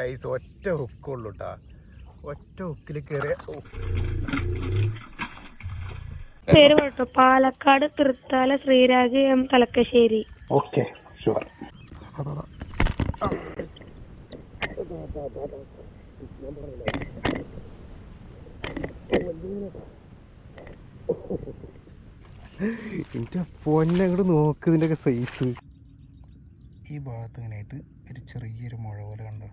Guys ഒറ്റ ഹുക്കുള്ളൂ കേട്ടാ ഒറ്റ ഹുക്കിൽ കയറിയ പേര് കേട്ടോ Palakkad Thrithala Sreeraj M Thalakkassery. Okay sure എന്റെ പൊന്നെ അങ്ങോട്ട് നോക്ക് ഇതിന്റെ ഒക്കെ സൈസ് ഈ ഭാഗത്ത് ഇങ്ങനെയായിട്ട് ഒരു ചെറിയൊരു മുഴ പോലെ കണ്ടോ?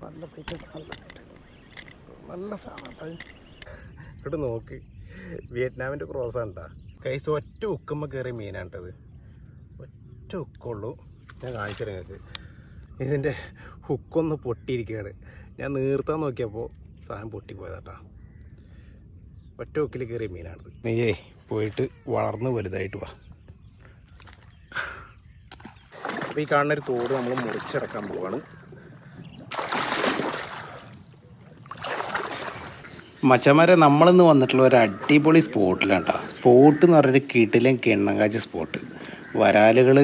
നല്ല നല്ല ഫൈറ്റ് നോക്ക് വിയറ്റ്നാമിന്റെ ക്രോസ് ആണ് കേട്ടോ കൈസ് ഒറ്റ ഉക്കുമ്പോൾ കയറിയ മീനാണ് കേട്ടത് ഒറ്റ ഉക്കുള്ളൂ. ഞാൻ കാണിച്ചു നിങ്ങൾക്ക്. ഇതിന്റെ ഹുക്കൊന്ന് പൊട്ടിയിരിക്കുകയാണ്. ഞാൻ നീർത്താൻ നോക്കിയപ്പോൾ സാധനം പൊട്ടിപ്പോയതാട്ടാ. ഒറ്റ ഉക്കിൽ കയറിയ മീനാണിത്. നീയേ പോയിട്ട് വളർന്ന് വലുതായിട്ട് വാ. അപ്പോൾ ഈ കാണുന്ന ഒരു തോട് നമ്മൾ മുറിച്ചിറക്കാൻ പോവാണ്. മച്ചന്മാരെ നമ്മളിന്ന് വന്നിട്ടുള്ള ഒരു അടിപൊളി സ്പോട്ടിലാണ് കേട്ടോ സ്പോട്ട് എന്ന് പറഞ്ഞൊരു കിട്ടിലും കിണ്ണങ്കാച്ചി സ്പോട്ട്. വരാലുകൾ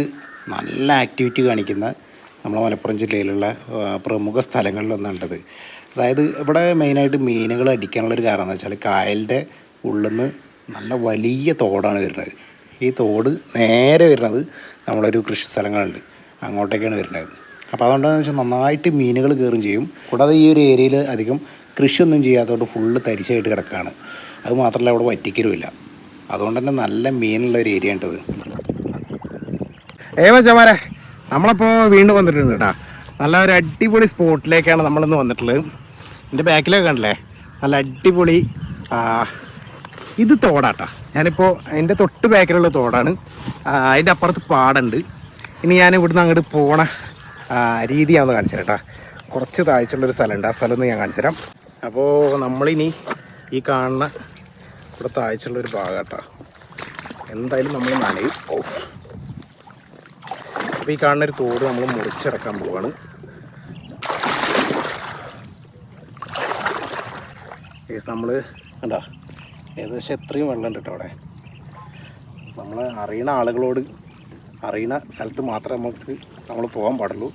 നല്ല ആക്ടിവിറ്റി കാണിക്കുന്ന നമ്മളെ മലപ്പുറം ജില്ലയിലുള്ള പ്രമുഖ സ്ഥലങ്ങളിലൊന്നുണ്ടത് അതായത് ഇവിടെ മെയിനായിട്ട് മീനുകൾ അടിക്കാനുള്ളൊരു കാരണം എന്ന് വെച്ചാൽ കായലിന്റെ ഉള്ളിൽ നിന്ന് നല്ല വലിയ തോടാണ് വരുന്നത്. ഈ തോട് നേരെ വരുന്നത് നമ്മളൊരു കൃഷി സ്ഥലങ്ങളുണ്ട്. അങ്ങോട്ടേക്കാണ് വരുന്നത്. അപ്പോൾ അതുകൊണ്ടാണെന്ന് വെച്ചാൽ നന്നായിട്ട് മീനുകൾ കയറും ചെയ്യും. കൂടാതെ ഈ ഒരു ഏരിയയിൽ അധികം കൃഷിയൊന്നും ചെയ്യാത്തതുകൊണ്ട് ഫുള്ള് തരിശായിട്ട് കിടക്കുകയാണ് അത് മാത്രമല്ല അവിടെ വറ്റിക്കലുമില്ല. അതുകൊണ്ട് തന്നെ നല്ല മീനുള്ള ഒരു ഏരിയ ഉണ്ടത് ഏ മച്ചമാരെ നമ്മളിപ്പോൾ വീണ്ടും വന്നിട്ടുണ്ട് കേട്ടോ നല്ല ഒരു അടിപൊളി സ്പോട്ടിലേക്കാണ് നമ്മളിന്ന് വന്നിട്ടുള്ളത്. എന്റെ ബാക്കിലൊക്കെ കണ്ടില്ലേ? നല്ല അടിപൊളി ഇത് തോടാട്ടാ ഞാനിപ്പോൾ എന്റെ തൊട്ട് ബാക്കിലുള്ള തോടാണ്. അതിന്റെ അപ്പുറത്ത് പാടുണ്ട്. ഇനി ഞാൻ ഇവിടുന്ന് അങ്ങോട്ട് പോണ രീതിയാണ് ഒന്ന് കാണിച്ചു കേട്ടോ. കുറച്ച് താഴ്ചയുള്ളൊരു സ്ഥലമുണ്ട്. ആ സ്ഥലം ഒന്ന് ഞാൻ കാണിച്ചു തരാം. അപ്പോൾ നമ്മളിനി ഈ കാണുന്ന ഇവിടെ താഴ്ചയുള്ളൊരു ഭാഗം കേട്ടോ. എന്തായാലും നമ്മൾ നനയും. ഓ അപ്പോൾ ഈ കാണുന്ന ഒരു തോട് നമ്മൾ മുറിച്ചിറക്കാൻ പോവാണ്. നമ്മൾ കണ്ടോ? ഏകദേശം എത്രയും വെള്ളമുണ്ട് കേട്ടോ അവിടെ. നമ്മൾ അറിയണ ആളുകളോട് അറിയണ സ്ഥലത്ത് മാത്രമേ നമുക്ക് നമ്മൾ പോകാൻ പാടുള്ളൂ.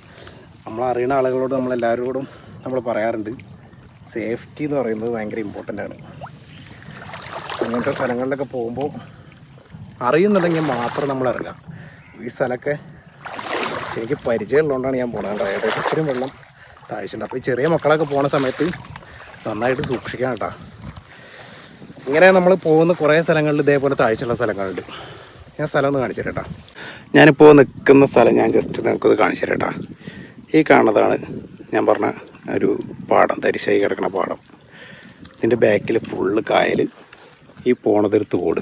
നമ്മൾ അറിയുന്ന ആളുകളോട് നമ്മളെല്ലാവരോടും നമ്മൾ പറയാറുണ്ട് സേഫ്റ്റി എന്ന് പറയുന്നത് ഭയങ്കര ഇമ്പോർട്ടന്റ് ആണ്. അങ്ങനത്തെ സ്ഥലങ്ങളിലൊക്കെ പോകുമ്പോൾ അറിയുന്നുണ്ടെങ്കിൽ മാത്രം നമ്മൾ ഇറങ്ങാം ഈ സ്ഥലമൊക്കെ എനിക്ക് പരിചയമുള്ളതുകൊണ്ടാണ് ഞാൻ പോണത് ഏകദേശം ഇത്രയും വെള്ളം താഴ്ചയുണ്ട്. അപ്പോൾ ഈ ചെറിയ മക്കളൊക്കെ പോണ സമയത്ത് നന്നായിട്ട് സൂക്ഷിക്കണം കേട്ടോ. ഇങ്ങനെ നമ്മൾ പോകുന്ന കുറേ സ്ഥലങ്ങളിൽ ഇതേപോലെ താഴ്ചയുള്ള സ്ഥലങ്ങളുണ്ട്. ഞാൻ സ്ഥലം ഒന്ന് കാണിച്ചു തരാം കേട്ടോ. ഞാനിപ്പോൾ നിൽക്കുന്ന സ്ഥലം ഞാൻ ജസ്റ്റ് നിങ്ങൾക്കത് കാണിച്ചു തരാം ഈ കാണുന്നതാണ് ഞാൻ പറഞ്ഞ ഒരു പാടം തരിശായി കിടക്കുന്ന പാടം. ഇതിന്റെ ബാക്കിൽ ഫുള്ള് കായൽ ഈ പോണതൊരു തോട്.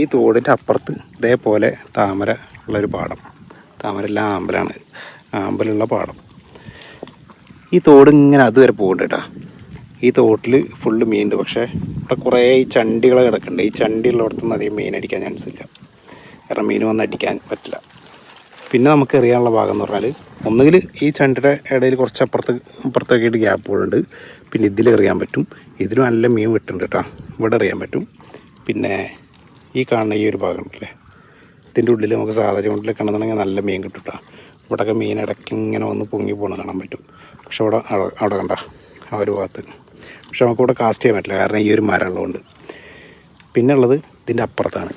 ഈ തോടിന്റെ അപ്പുറത്ത് ഇതേപോലെ താമര ഉള്ളൊരു പാടം. താമരല്ല ആമ്പലാണ് ആമ്പലുള്ള പാടം. ഈ തോട് ഇങ്ങനെ അതുവരെ പോകുന്നുണ്ട് കേട്ടോ ഈ തോട്ടിൽ ഫുള്ള് മീനുണ്ട് പക്ഷേ ഇവിടെ കുറേ ഈ ചണ്ടികൾ കിടക്കുന്നുണ്ട് ഈ ചണ്ടി ഉള്ളിടത്തൊന്നും അധികം മീൻ അടിക്കാൻ ചാൻസ് ഇല്ല. കാരണം മീൻ വന്ന് അടിക്കാൻ പറ്റില്ല. പിന്നെ നമുക്ക് എറിയാനുള്ള ഭാഗം എന്ന് പറഞ്ഞാൽ ഒന്നുകിൽ ഈ ചണ്ടിയുടെ ഇടയിൽ കുറച്ച് അപ്പുറത്ത് അപ്പുറത്തേക്കായിട്ട് ഗ്യാപ്പുകളുണ്ട് പിന്നെ ഇതിൽ എറിയാൻ പറ്റും. ഇതിലും നല്ല മീൻ വിട്ടുണ്ട് കേട്ടോ. ഇവിടെ എറിയാൻ പറ്റും. പിന്നെ ഈ കാണുന്ന ഈ ഒരു ഭാഗം ഉണ്ടല്ലേ ഇതിന്റെ ഉള്ളിൽ നമുക്ക് സാധാരണ ചൂണ്ടിലൊക്കെ ആണെന്നുണ്ടെങ്കിൽ നല്ല മീൻ കിട്ടും കേട്ടോ. ഇവിടെയൊക്കെ മീൻ ഇടയ്ക്ക് ഇങ്ങനെ വന്ന് പൊങ്ങി പോകണം കാണാൻ പറ്റും. പക്ഷെ അവിടെ അവിടെ കണ്ട ആ ഒരു ഭാഗത്ത്. പക്ഷെ നമുക്ക് ഇവിടെ കാസ്റ്റ് ചെയ്യാൻ പറ്റില്ല. കാരണം ഈ ഒരു മരം ഉള്ളതുകൊണ്ട്. പിന്നെ ഉള്ളത് ഇതിന്റെ അപ്പുറത്താണ്.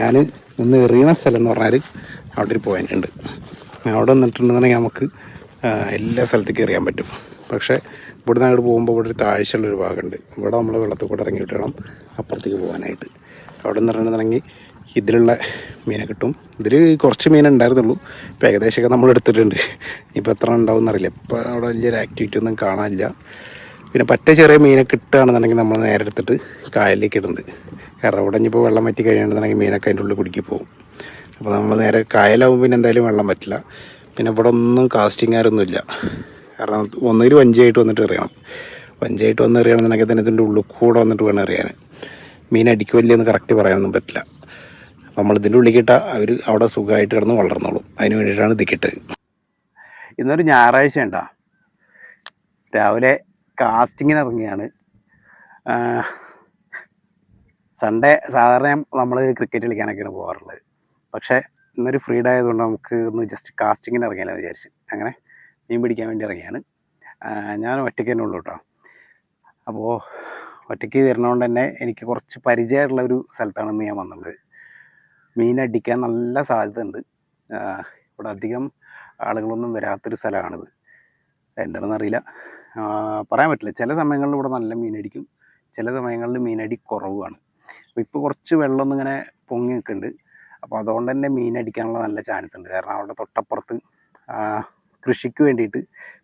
ഞാൻ നിന്ന് എറിയണ സ്ഥലം എന്ന് പറഞ്ഞാൽ അവിടെ ഒരു പോയിന്റ് ഉണ്ട്. അവിടെ നിന്നിട്ടുണ്ടെന്നുണ്ടെങ്കിൽ നമുക്ക് എല്ലാ സ്ഥലത്തേക്കും എറിയാൻ പറ്റും. പക്ഷേ ഇവിടുന്ന് അങ്ങോട്ട് പോകുമ്പോൾ ഇവിടെ ഒരു താഴ്ചയുള്ളൊരു ഭാഗമുണ്ട്. ഇവിടെ നമ്മൾ വെള്ളത്തിൽ കൂടെ ഇറങ്ങിയിട്ട് വേണം അപ്പുറത്തേക്ക് പോകാനായിട്ട്. അവിടെ നിന്ന് ഇറങ്ങുന്നുണ്ടെങ്കിൽ ഇതിലുള്ള മീനെ കിട്ടും. ഇതിൽ കുറച്ച് മീൻ ഉണ്ടായിരുന്നുള്ളൂ. ഇപ്പോൾ ഏകദേശമൊക്കെ നമ്മൾ എടുത്തിട്ടുണ്ട്. ഇപ്പോൾ എത്ര ഉണ്ടാവും എന്നറിയില്ല. ഇപ്പോൾ അവിടെ വലിയൊരു ആക്ടിവിറ്റി ഒന്നും കാണാനില്ല. പിന്നെ പറ്റ ചെറിയ മീനെ കിട്ടുകയാണെന്നുണ്ടെങ്കിൽ നമ്മൾ നേരെ എടുത്തിട്ട് കായലിലേക്ക് ഇടുന്നത്. കാരണം അവിടെ വെള്ളം വറ്റി കഴിയണമെന്നുണ്ടെങ്കിൽ മീനൊക്കെ അതിന്റെ ഉള്ളിൽ കുടുക്കി പോകും അപ്പോൾ നമ്മൾ നേരെ കായലാവും പിന്നെ എന്തായാലും വെള്ളം പറ്റില്ല. പിന്നെ ഇവിടെ ഒന്നും കാസ്റ്റിങ്ങാരൊന്നുമില്ല കാരണം ഒന്നുകിൽ വഞ്ചിയായിട്ട് വന്നിട്ട് എറിയണം. വഞ്ചിയായിട്ട് വന്ന് എറിയണമെന്നുണ്ടെങ്കിൽ തന്നെ ഇതിന്റെ ഉള്ളിൽ കൂടെ വന്നിട്ട് വേണം എറിയാൻ മീൻ അടിക്കുമല്ലേ എന്ന് കറക്റ്റ് പറയാനൊന്നും പറ്റില്ല. നമ്മൾ ഇതിന്റെ ഉള്ളിൽ അവർ അവിടെ സുഖമായിട്ട് കിടന്ന് വളർന്നോളും. അതിന് വേണ്ടിയിട്ടാണ് ഇതിക്കിട്ട് ഇന്നൊരു ഞായറാഴ്ച ഉണ്ടാ? രാവിലെ കാസ്റ്റിങ്ങിന് ഇറങ്ങിയാണ് സൺഡേ സാധാരണ നമ്മൾ ക്രിക്കറ്റ് കളിക്കാനൊക്കെയാണ് പോകാറുള്ളത് പക്ഷേ ഇന്നൊരു ഫ്രീ ഡേ ആയതുകൊണ്ട് നമുക്ക് ഒന്ന് ജസ്റ്റ് കാസ്റ്റിങ്ങിന് ഇറങ്ങിയാലോ വിചാരിച്ച്. അങ്ങനെ മീൻ പിടിക്കാൻ വേണ്ടി ഇറങ്ങിയാണ്. ഞാൻ ഒറ്റയ്ക്ക് തന്നെ ഉള്ളൂ കേട്ടോ. അപ്പോൾ ഒറ്റയ്ക്ക് വരുന്നതുകൊണ്ട് തന്നെ എനിക്ക് കുറച്ച് പരിചയമുള്ള ഒരു സ്ഥലത്താണ് ഇന്ന് ഞാൻ വന്നുള്ളത് മീൻ അടിക്കാൻ നല്ല സാധ്യത ഉണ്ട് ഇവിടെ അധികം ആളുകളൊന്നും വരാത്തൊരു സ്ഥലമാണിത്. എന്താണെന്ന് അറിയില്ല പറയാൻ പറ്റില്ല. ചില സമയങ്ങളിൽ ഇവിടെ നല്ല മീനടിക്കും ചില സമയങ്ങളിൽ മീനടി കുറവാണ്. അപ്പോൾ ഇപ്പോൾ കുറച്ച് വെള്ളം ഒന്നും ഇങ്ങനെ പൊങ്ങി നിൽക്കുന്നുണ്ട്. അപ്പോൾ അതുകൊണ്ട് തന്നെ മീൻ അടിക്കാനുള്ള നല്ല ചാൻസ് ഉണ്ട്. കാരണം അവിടെ തൊട്ടപ്പുറത്ത് കൃഷിക്ക് വേണ്ടിയിട്ട്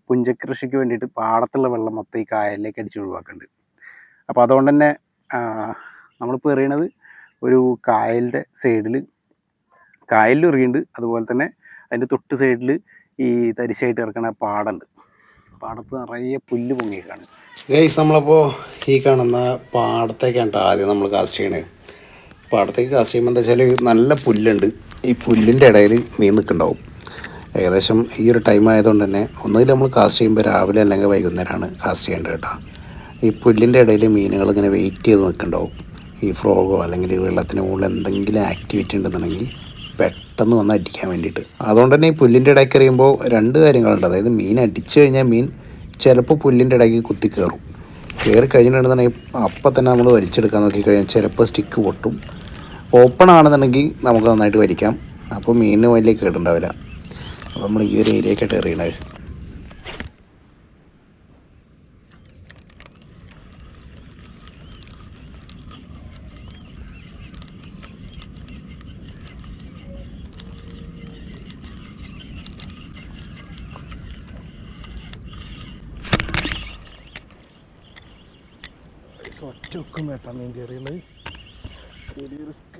പുഞ്ചകൃഷിക്ക് വേണ്ടിയിട്ട് പാടത്തുള്ള വെള്ളം മൊത്തം ഈ കായലിലേക്ക് അടിച്ച് ഒഴിവാക്കുന്നുണ്ട്. അപ്പോൾ അതുകൊണ്ട് തന്നെ നമ്മളിപ്പോൾ എറിയണത് ഒരു കായലിന്റെ സൈഡിൽ കായലിൽ എറിയുന്നുണ്ട്. അതുപോലെ തന്നെ അതിന്റെ തൊട്ട് സൈഡിൽ ഈ തരിശായിട്ട് കിടക്കുന്ന പാടമുണ്ട് പാടത്ത് നിറയെ പുല്ല് പൊങ്ങിയേക്കാണ്. ഗൈസ് നമ്മളപ്പോൾ ഈ കാണുന്ന പാടത്തേക്കാണ് ആദ്യം നമ്മൾ കാസ്റ്റ് ചെയ്യണത് പാടത്തേക്ക് കാസ്റ്റ് ചെയ്യുമ്പോൾ എന്താ വെച്ചാൽ നല്ല പുല്ലുണ്ട്. ഈ പുല്ലിന്റെ ഇടയിൽ മീൻ നിൽക്കുന്നുണ്ടാവും. ഏകദേശം ഈ ഒരു ടൈം ആയതുകൊണ്ട് തന്നെ ഒന്നുകിൽ നമ്മൾ കാസ്റ്റ് ചെയ്യുമ്പോൾ രാവിലെ അല്ലെങ്കിൽ വൈകുന്നേരമാണ് കാസ്റ്റ് ചെയ്യേണ്ടത് കേട്ടോ. ഈ പുല്ലിന്റെ ഇടയിൽ മീനുകൾ ഇങ്ങനെ വെയിറ്റ് ചെയ്ത് നിൽക്കുന്നുണ്ടാവും. ഈ ഫ്രോഗോ അല്ലെങ്കിൽ വെള്ളത്തിന് മുകളിൽ എന്തെങ്കിലും ആക്ടിവിറ്റി ഉണ്ടെന്നുണ്ടെങ്കിൽ പെട്ടെന്ന് വന്ന് അടിക്കാൻ വേണ്ടിയിട്ട്. അതുകൊണ്ട് തന്നെ ഈ പുല്ലിന്റെ ഇടയ്ക്ക് എറിയുമ്പോൾ രണ്ട് കാര്യങ്ങളുണ്ട്. അതായത് മീൻ അടിച്ചു കഴിഞ്ഞാൽ മീൻ ചിലപ്പോൾ പുല്ലിന്റെ ഇടയ്ക്ക് കുത്തി കയറും കയറി കഴിഞ്ഞിട്ടുണ്ടെന്നുണ്ടെങ്കിൽ അപ്പം തന്നെ നമ്മൾ വലിച്ചെടുക്കാൻ നോക്കിക്കഴിഞ്ഞാൽ ചിലപ്പോൾ സ്റ്റിക്ക് പൊട്ടും. ഓപ്പൺ ആണെന്നുണ്ടെങ്കിൽ നമുക്ക് നന്നായിട്ട് വലിക്കാം. അപ്പോൾ മീനിന് വലിയ കേടുണ്ടാവില്ല. അപ്പോൾ നമ്മൾ ഈ ഒരു ഏരിയക്കായിട്ട് എറിയണത് ഒറ്റ ഒക്കും വേട്ടാ മീൻ കയറിയുള്ളത് വലിയ റിസ്ക്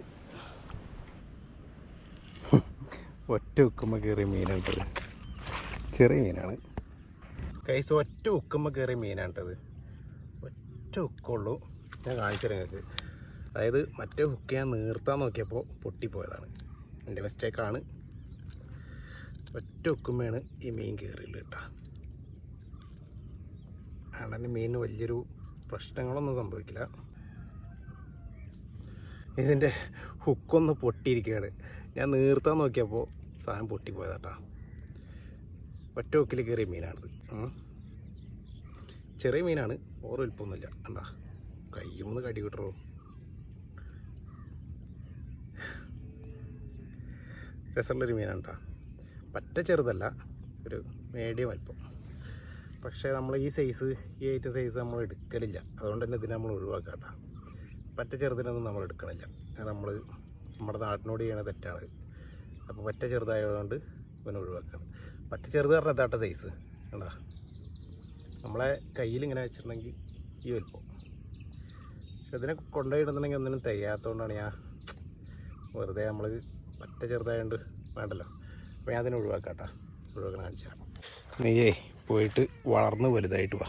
ഒറ്റ ഉക്കുമ്പോൾ കയറിയ മീനാണിട്ടത് ചെറിയ മീനാണ് കൈസ് ഒറ്റ ഉക്കുമ്പോൾ കയറിയ മീനാണിട്ടത് ഒറ്റ ഉക്കുള്ളൂ ഞാൻ കാണിച്ചു നിങ്ങൾക്ക്. അതായത് മറ്റേ ഹുക്ക് ഞാൻ നീർത്താൻ നോക്കിയപ്പോൾ പൊട്ടിപ്പോയതാണ്. എന്റെ മിസ്റ്റേക്കാണ് ഒറ്റ ഉക്കുമ്പോഴാണ് ഈ മീൻ കയറിയുള്ളൂ കേട്ടോ. അതുകൊണ്ട് മീനിന് വലിയൊരു പ്രശ്നങ്ങളൊന്നും സംഭവിക്കില്ല. ഇതിന്റെ ഹുക്കൊന്ന് പൊട്ടിയിരിക്കുകയാണ്. ഞാൻ നീർത്താൻ നോക്കിയപ്പോൾ സാധനം പൊട്ടിപ്പോയതാട്ടാ. ഒറ്റ ഹുക്കിൽ കയറിയ മീനാണിത്. ചെറിയ മീനാണ് ഓരോ വലിപ്പമൊന്നുമില്ല. കണ്ടാ കയ്യുമെന്ന് കടി കിട്ടറോ രസമുള്ളൊരു മീനാണ് കേട്ടോ പറ്റ ചെറുതല്ല ഒരു മീഡിയം വലിപ്പം പക്ഷേ നമ്മൾ ഈ സൈസ് ഈ ഐറ്റം സൈസ് നമ്മൾ എടുക്കലില്ല. അതുകൊണ്ട് തന്നെ ഇതിനെ നമ്മൾ ഒഴിവാക്കാം കേട്ടോ പറ്റ ചെറുതിനൊന്നും നമ്മൾ എടുക്കണില്ല. നമ്മൾ നമ്മുടെ നാട്ടിനോട് ചെയ്യണ തെറ്റാണ്. അപ്പോൾ പറ്റ ചെറുതായതുകൊണ്ട് ഇവനെ ഒഴിവാക്കണം. പറ്റ ചെറുത് പറഞ്ഞാൽ താട്ട സൈസ് കണ്ടാ? നമ്മളെ കയ്യിൽ ഇങ്ങനെ വെച്ചിട്ടുണ്ടെങ്കിൽ ഈ വലിപ്പം. പക്ഷെ ഇതിനെ കൊണ്ടുപോയിടുന്നുണ്ടെങ്കിൽ ഒന്നിനും തികയാത്തതുകൊണ്ടാണ് ഞാൻ വെറുതെ നമ്മൾ പറ്റ ചെറുതായതുകൊണ്ട് വേണ്ടല്ലോ. അപ്പോൾ ഞാൻ അതിനെ ഒഴിവാക്കാം കേട്ടോ ഒഴിവാക്കണം കാണിച്ചാൽ നീയേ പോയിട്ട് വളർന്ന് വലുതായിട്ട് വാ.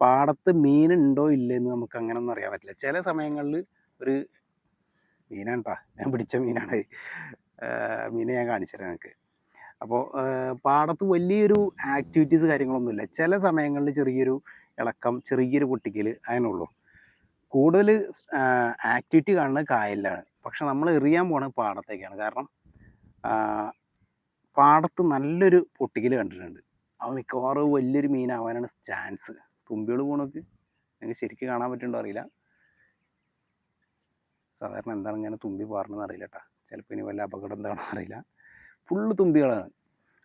പാടത്ത് മീനുണ്ടോ ഇല്ലെന്ന് നമുക്ക് അങ്ങനെ ഒന്നും അറിയാൻ പറ്റില്ല. ചില സമയങ്ങളിൽ ഒരു മീനാണ് കേട്ടോ ഞാൻ പിടിച്ച മീനാണ്. മീനെ ഞാൻ കാണിച്ചു തരാം നിങ്ങൾക്ക് അപ്പോൾ പാടത്ത് വലിയൊരു ആക്ടിവിറ്റീസ് കാര്യങ്ങളൊന്നുമില്ല. ചില സമയങ്ങളിൽ ചെറിയൊരു ഇളക്കം ചെറിയൊരു പൊട്ടിക്കൽ അതിനുള്ളൂ കൂടുതൽ ആക്ടിവിറ്റി കാണുന്നത് കായലിലാണ്. പക്ഷെ നമ്മൾ എറിയാൻ പോണത് പാടത്തേക്കാണ്. കാരണം പാടത്ത് നല്ലൊരു പൊട്ടിക്കൽ കണ്ടിട്ടുണ്ട്. അവ മിക്കവാറും വലിയൊരു മീനാവാനാണ് ചാൻസ്. തുമ്പികൾ പോണൊക്കെ? നിങ്ങൾക്ക് ശരിക്കും കാണാൻ പറ്റുന്നുണ്ടോ അറിയില്ല. സാധാരണ എന്താണ് ഇങ്ങനെ തുമ്പി പാറണമെന്ന് അറിയില്ല കേട്ടോ ചിലപ്പോൾ ഇനി വല്ല അപകടം എന്താണെന്ന് അറിയില്ല. ഫുള്ള് തുമ്പികളാണ്.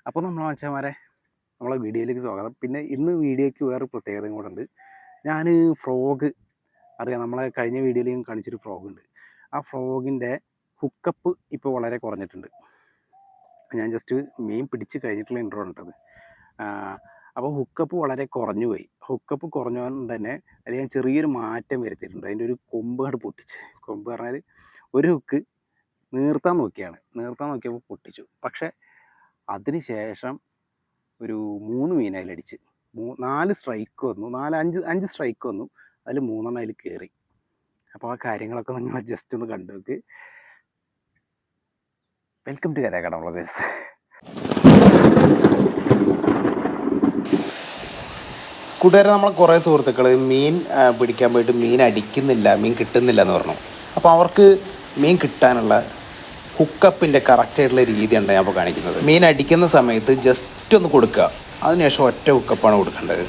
അപ്പോൾ നമ്മൾ മച്ചന്മാരെ നമ്മളെ വീഡിയോയിലേക്ക് സ്വാഗതം. പിന്നെ ഇന്ന് വീഡിയോയ്ക്ക് വേറെ പ്രത്യേകതയും കൂടെ ഉണ്ട്. ഞാൻ ഫ്രോഗ് അറിയാം നമ്മളെ കഴിഞ്ഞ വീഡിയോയിലും കാണിച്ചൊരു ഫ്രോഗ് ഉണ്ട്. ആ ഫ്രോഗിന്റെ ഹുക്കപ്പ് ഇപ്പോൾ വളരെ കുറഞ്ഞിട്ടുണ്ട്. ഞാൻ ജസ്റ്റ് മീൻ പിടിച്ച് കഴിഞ്ഞിട്ടുള്ള ഇൻട്രോ ഉണ്ടത് അപ്പോൾ ഹുക്കപ്പ് വളരെ കുറഞ്ഞു പോയി. ഹുക്കപ്പ് കുറഞ്ഞുകൊണ്ട് തന്നെ അതിൽ ഞാൻ ചെറിയൊരു മാറ്റം വരുത്തിയിട്ടുണ്ട്. അതിന്റെ ഒരു കൊമ്പ് കണ്ട് പൊട്ടിച്ച്. കൊമ്പ് പറഞ്ഞാൽ ഒരു ഹുക്ക് നീർത്താൻ നോക്കിയാണ്. നീർത്താൻ നോക്കിയപ്പോൾ പൊട്ടിച്ചു. പക്ഷേ അതിന് ശേഷം ഒരു മൂന്ന് മീൻ അതിലടിച്ച് മൂ നാല് സ്ട്രൈക്ക് വന്നു. നാല് അഞ്ച് അഞ്ച് സ്ട്രൈക്ക് വന്നു. അതിൽ മൂന്നെണ്ണം അതിൽ കയറി അപ്പോൾ ആ കാര്യങ്ങളൊക്കെ നിങ്ങൾ ജസ്റ്റ് ഒന്ന് കണ്ടു നോക്ക്. വെൽക്കം ടു കരകട വ്ളോഗേഴ്സ് കൂട്ടുകാരെ നമ്മളെ കുറേ സുഹൃത്തുക്കൾ മീൻ പിടിക്കാൻ പോയിട്ട് മീൻ അടിക്കുന്നില്ല മീൻ കിട്ടുന്നില്ല എന്ന് പറഞ്ഞു. അപ്പോൾ അവർക്ക് മീൻ കിട്ടാനുള്ള ഹുക്കപ്പിന്റെ കറക്റ്റായിട്ടുള്ള രീതിയാണ് ഞാൻ ഇപ്പോൾ കാണിക്കുന്നത്. മീൻ അടിക്കുന്ന സമയത്ത് ജസ്റ്റ് ഒന്ന് കൊടുക്കുക. അതിനുശേഷം ഒറ്റ ഹുക്കപ്പാണ് കൊടുക്കേണ്ടത്.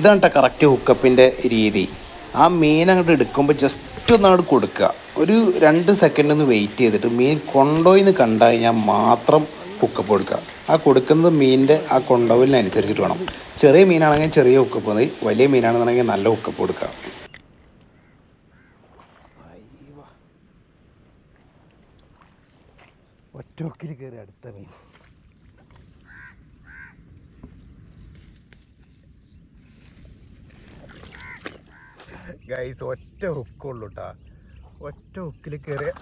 ഇതാണ് കേട്ടോ കറക്റ്റ് ഹുക്കപ്പിന്റെ രീതി. ആ മീൻ അങ്ങോട്ട് എടുക്കുമ്പോൾ ജസ്റ്റ് ഒന്ന് അങ്ങോട്ട് കൊടുക്കുക. ഒരു രണ്ട് സെക്കൻഡ് ഒന്ന് വെയിറ്റ് ചെയ്തിട്ട് മീൻ കൊണ്ടോയിന്ന് കണ്ടു കഴിഞ്ഞാൽ മാത്രം ഹുക്കപ്പ് കൊടുക്കുക. ആ കൊടുക്കുന്നത് മീനിന്റെ ആ കൊണ്ടോവിനനുസരിച്ചിട്ട് വേണം. ചെറിയ മീനാണെങ്കിൽ ചെറിയ ഹുക്കപ്പ് മതി. വലിയ മീനാണെന്നുണ്ടെങ്കിൽ നല്ല ഹുക്കപ്പ് കൊടുക്കുക. ഒറ്റ കയറി അടുത്ത മീൻ. ഗൈസ് ഒറ്റ ഹുക്കുള്ളൂ കേട്ടാ ഒറ്റ ഹുക്കിൽ കയറിയ.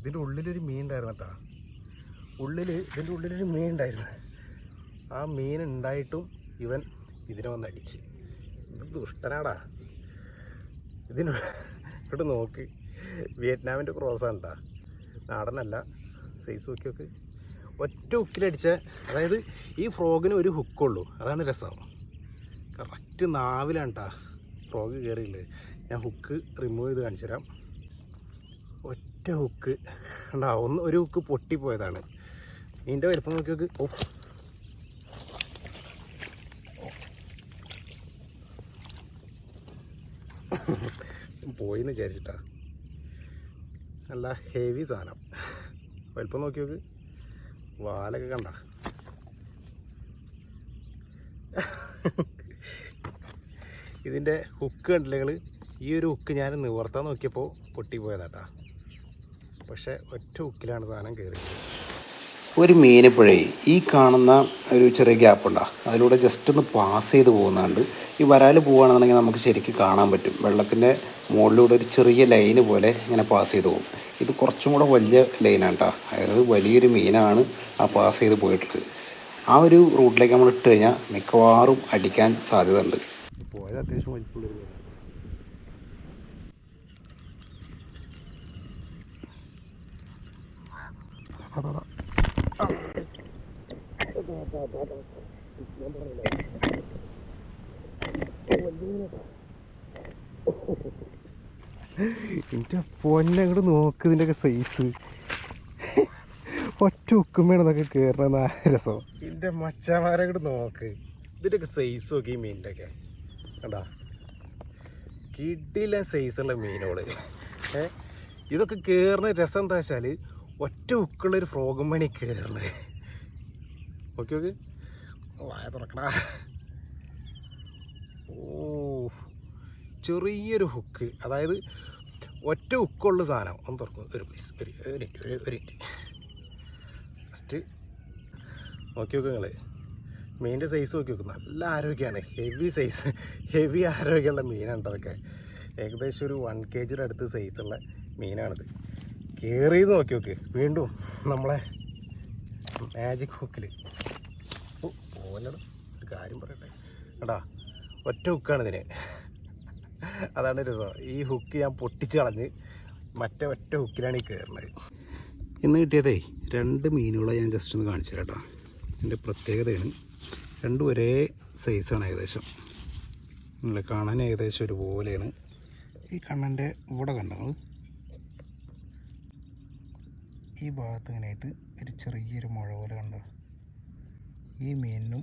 ഇതിന്റെ ഉള്ളിലൊരു മീൻ ഉണ്ടായിരുന്നു കേട്ടാ. ഉള്ളിൽ ഇതിന്റെ ഉള്ളിലൊരു മീൻ ഉണ്ടായിരുന്നു. ആ മീൻ ഉണ്ടായിട്ടും ഇവൻ ഇതിനെ വന്ന് അടിച്ച്. ദുഷ്ടനാടാ. ഇതിന് ഇവിടെ നോക്ക്. വിയറ്റ്നാമിന്റെ ക്രോസാണ് കേട്ടാ നാടനല്ല. സൈസ് നോക്കി നോക്ക് ഒറ്റ ഹുക്കിലടിച്ച അതായത് ഈ ഫ്രോഗിന് ഒരു ഹുക്കുള്ളൂ അതാണ് രസം. കറക്റ്റ് നാവിലാണ് കേട്ടാ ഫ്രോഗ് കയറിയില്ലേ ഞാൻ ഹുക്ക് റിമൂവ് ചെയ്ത് കാണിച്ചു തരാം ഒറ്റ ഹുക്ക് ഉണ്ടാ ഒന്ന് ഒരു ഹുക്ക് പൊട്ടിപ്പോയതാണ് ഇതിന്റെ വലുപ്പം നോക്കി നോക്ക്. ഓ. പോയിന്ന് വിചാരിച്ചിട്ടാ. നല്ല ഹെവി സാധനം. വലുപ്പം നോക്കി നോക്ക്. വാലൊക്കെ കണ്ട. ഇതിന്റെ ഹുക്ക് കണ്ടില്ല നിങ്ങൾ ഈ ഒരു ഹുക്ക് ഞാൻ നിവർത്താൻ നോക്കിയപ്പോൾ പൊട്ടിപ്പോയതാട്ടാ പക്ഷേ ഒറ്റ ഹുക്കിലാണ് സാധനം കയറിയത് ഒരു മീനിപ്പുഴേ ഈ കാണുന്ന ഒരു ചെറിയ ഗ്യാപ്പ് ഉണ്ടാകും അതിലൂടെ ജസ്റ്റ് ഒന്ന് പാസ് ചെയ്ത് പോകുന്നുണ്ട് ഈ വരാൽ പോവുകയാണെന്നുണ്ടെങ്കിൽ നമുക്ക് ശരിക്കും കാണാൻ പറ്റും. വെള്ളത്തിന്റെ മുകളിലൂടെ ഒരു ചെറിയ ലൈന് പോലെ ഇങ്ങനെ പാസ് ചെയ്ത് പോകും. ഇത് കുറച്ചും കൂടെ വലിയ ലൈനാണ് കേട്ടോ അതായത് വലിയൊരു മീനാണ് ആ പാസ് ചെയ്ത് പോയിട്ടുള്ളത് ആ ഒരു റൂട്ടിലേക്ക് നമ്മൾ ഇട്ട് കഴിഞ്ഞാൽ മിക്കവാറും അടിക്കാൻ സാധ്യത ഉണ്ട് പോയത് അത്യാവശ്യം വലിപ്പമുള്ളൊരു മീനാണ്. എന്റെ പൊന്നെ അങ്ങോട്ട് നോക്ക് ഇതിന്റെയൊക്കെ സൈസ് ഒറ്റ ഉക്കുമ്പോഴാണെന്നൊക്കെ കയറണ രസം. ഇതിന്റെ മച്ചമാരെ അങ്ങോട്ട് നോക്ക്. ഇതിന്റെയൊക്കെ സൈസ് നോക്കി ഈ മീനിന്റെ ഒക്കെ കണ്ടാ കിട്ടിയില്ല സൈസുള്ള മീനുകൾ ഏ? ഇതൊക്കെ കയറുന്ന രസം എന്താ വെച്ചാൽ ഒറ്റ ഉക്കുള്ളൊരു ഫ്രോഗും മണി കയറണേ ഓക്കെ ഓക്കെ. വായ തുറക്കടാ. ഓ ചെറിയൊരു ഹുക്ക്. അതായത് ഒറ്റ ഹുക്കുള്ള സാധനം. ഒന്ന് തുറക്കും. ഒരു പ്ലീസ് ഒരു ഒരു മിനിറ്റ് ഒരു ഒരു മിനിറ്റ് ഫസ്റ്റ് നോക്കി നോക്കുക നിങ്ങൾ മീനിന്റെ സൈസ് നോക്കി നോക്കും. നല്ല ആരോഗ്യമാണ്. ഹെവി സൈസ് ഹെവി ആരോഗ്യമുള്ള മീനാണ് അതൊക്കെ. ഏകദേശം ഒരു വൺ കെ ജിയുടെ അടുത്ത് സൈസുള്ള മീനാണിത്. കയറിയത് നോക്കി നോക്ക്. വീണ്ടും നമ്മളെ മാജിക് ഹുക്കിൽ ഓ പോലത് ഒരു കാര്യം പറയട്ടെ. കേട്ടാ ഒറ്റ ഹുക്കാണ് ഇതിന്. അതാണ് രസം. ഈ ഹുക്ക് ഞാൻ പൊട്ടിച്ച് കളഞ്ഞ് മറ്റേ ഒറ്റ ഹുക്കിലാണ് ഈ കയറുന്നത് ഇന്ന് കിട്ടിയതേ രണ്ട് മീനുകളെ ഞാൻ ജസ്റ്റ് ഒന്ന് കാണിച്ചു കേട്ടോ എന്റെ പ്രത്യേകതയാണ്. രണ്ടും ഒരേ സൈസാണ് ഏകദേശം. അല്ല കാണാൻ ഏകദേശം ഒരുപോലെയാണ്. ഈ കണ്ണന്റെ ഇവിടെ കണ്ടോ? ഈ ഭാഗത്ത് ഇങ്ങനെയായിട്ട് ഒരു ചെറിയൊരു മുഴ പോലെ കണ്ടോ? ഈ മീനിനും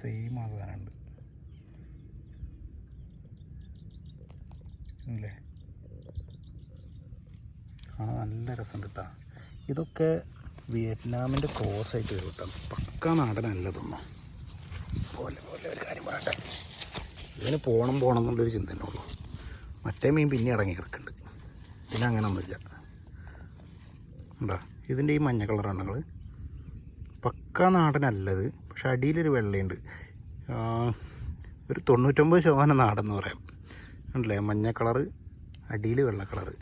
സെയിം ആകാനുണ്ട്. അല്ലേ? കാണാൻ നല്ല രസമുണ്ട് കേട്ടോ ഇതൊക്കെ വിയറ്റ്നാമിന്റെ ക്രോസ് ആയിട്ട് വരും കേട്ടോ പക്ക നാടനല്ല ഇതൊന്നും. പോലെ പോലെ ഒരു കാര്യം പറയട്ടെ. ഇതിന് പോകണം പോകണം എന്നുള്ളൊരു ചിന്ത തന്നെ ഉള്ളൂ. മറ്റേ മീൻ പിന്നെ അടങ്ങി കിടക്കുന്നുണ്ട്. പിന്നെ അങ്ങനെ ഒന്നുമില്ല ഉണ്ടോ? ഇതിന്റെ ഈ മഞ്ഞ കളറാണ് ഞങ്ങൾ പക്ക നാടനല്ലത് പക്ഷെ അടിയിലൊരു വെള്ളയുണ്ട്. ഒരു തൊണ്ണൂറ്റൊമ്പത് ശതമാനം നാടെന്ന് പറയാം. ഉണ്ടല്ലേ മഞ്ഞ കളറ് അടിയിൽ വെള്ള കളറ്.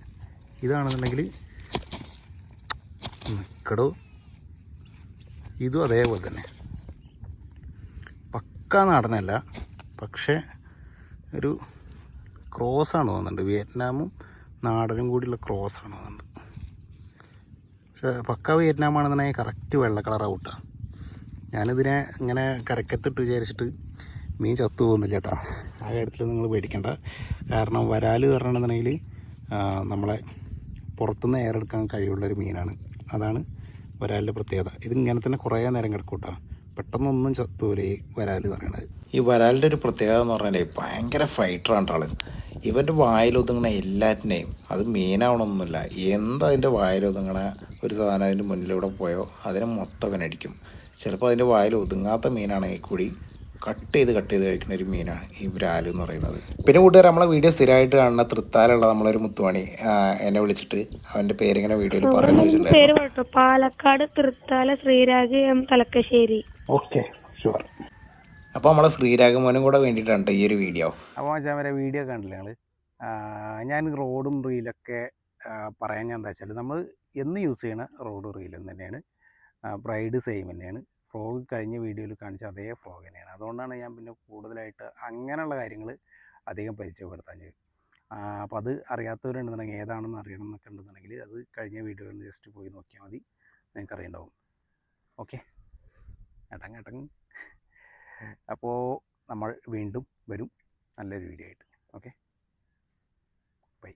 ഇതാണെന്നുണ്ടെങ്കിൽ നിക്കടോ? ഇതും അതേപോലെ തന്നെ. പക്ക നാടനല്ല പക്ഷേ ഒരു ക്രോസാണ് തോന്നുന്നുണ്ട്. വിയറ്റ്നാമും നാടനും കൂടിയുള്ള ക്രോസാണ് തോന്നുന്നുണ്ട് പക്ഷേ പക്ക വിയറ്റ്നാം ആണെന്നുണ്ടെങ്കിൽ കറക്റ്റ് വെള്ള കളർ ഔട്ടാ ഞാനിതിനെ ഇങ്ങനെ കരക്കത്തിട്ട് വിചാരിച്ചിട്ട് മീൻ ചത്തു പോകുന്നില്ല കേട്ടോ. ആ കാര്യത്തിൽ നിങ്ങൾ പേടിക്കണ്ട. കാരണം വരാൽ പറഞ്ഞിട്ടുണ്ടെന്നുണ്ടെങ്കിൽ നമ്മളെ പുറത്തുനിന്ന് എയർ എടുക്കാൻ കഴിവുള്ളൊരു മീനാണ്. അതാണ് വരാലിന്റെ പ്രത്യേകത. ഇത് ഇങ്ങനെ തന്നെ കുറേ നേരം കിടക്കും കേട്ടോ. പെട്ടെന്നൊന്നും ചത്തുപോലെ ഈ വരാൽ പറയണത് ഈ വരാലിന്റെ ഒരു പ്രത്യേകത എന്ന് പറഞ്ഞാൽ ഭയങ്കര ഫൈറ്ററാണ് ആൾ ഇവന്റെ വായിലൊതുങ്ങണ എല്ലാറ്റിനെയും അത് മീനാവണമെന്നില്ല എന്താ അതിന്റെ വായിലൊതുങ്ങണ? ഒരു സാധനം അതിന്റെ മുന്നിലൂടെ പോയോ? അതിനെ മൊത്തം അവനടിക്കും ചിലപ്പോൾ അതിന്റെ വായിൽ ഒതുങ്ങാത്ത മീനാണെങ്കിൽ കൂടി കട്ട് ചെയ്ത് കട്ട് ചെയ്ത് കഴിക്കുന്ന ഒരു മീനാണ് ഈ ബ്രാൽ എന്ന് പറയുന്നത്. പിന്നെ കൂട്ടുകാർ നമ്മളെ വീഡിയോ സ്ഥിരമായിട്ട് കാണുന്ന തൃത്താലുള്ള നമ്മളൊരു മുത്തുവാണി എന്നെ വിളിച്ചിട്ട് അവന്റെ പേരിങ്ങനെ വീഡിയോയിൽ പറയുന്നത് Palakkad Thrithala Sreeraj M. Thalakkassery okay sure അപ്പോൾ നമ്മളെ ശ്രീരാഗമോനും കൂടെ വേണ്ടിയിട്ടാണ് ഈ ഒരു വീഡിയോ അപ്പോൾ വെച്ചാൽ വരെ വീഡിയോ കണ്ടില്ല ഞങ്ങൾ ഞാൻ റോഡും റീലൊക്കെ പറയാൻ ഞാൻ എന്താ വെച്ചാൽ നമ്മൾ എന്ന് യൂസ് ചെയ്യണ റോഡും റീലും തന്നെയാണ്. ബ്രൈഡ് സെയിം തന്നെയാണ്. ഫ്രോഗ് കഴിഞ്ഞ വീഡിയോയിൽ കാണിച്ച അതേ ഫ്രോഗ് തന്നെയാണ്. അതുകൊണ്ടാണ് ഞാൻ പിന്നെ കൂടുതലായിട്ട് അങ്ങനെയുള്ള കാര്യങ്ങൾ അധികം പരിചയപ്പെടുത്താൻ അപ്പോൾ അത് അറിയാത്തവരുണ്ടെന്നുണ്ടെങ്കിൽ ഏതാണെന്ന് അറിയണം എന്നൊക്കെ ഉണ്ടെന്നുണ്ടെങ്കിൽ അത് കഴിഞ്ഞ വീഡിയോയിൽ ജസ്റ്റ് പോയി നോക്കിയാൽ മതി. നിങ്ങൾക്ക് അറിയണ്ടാവും ഓക്കെ എട്ടങ് എട്ടങ് അപ്പോൾ നമ്മൾ വീണ്ടും വരും. നല്ലൊരു വീഡിയോ ആയിട്ട്. Okay bye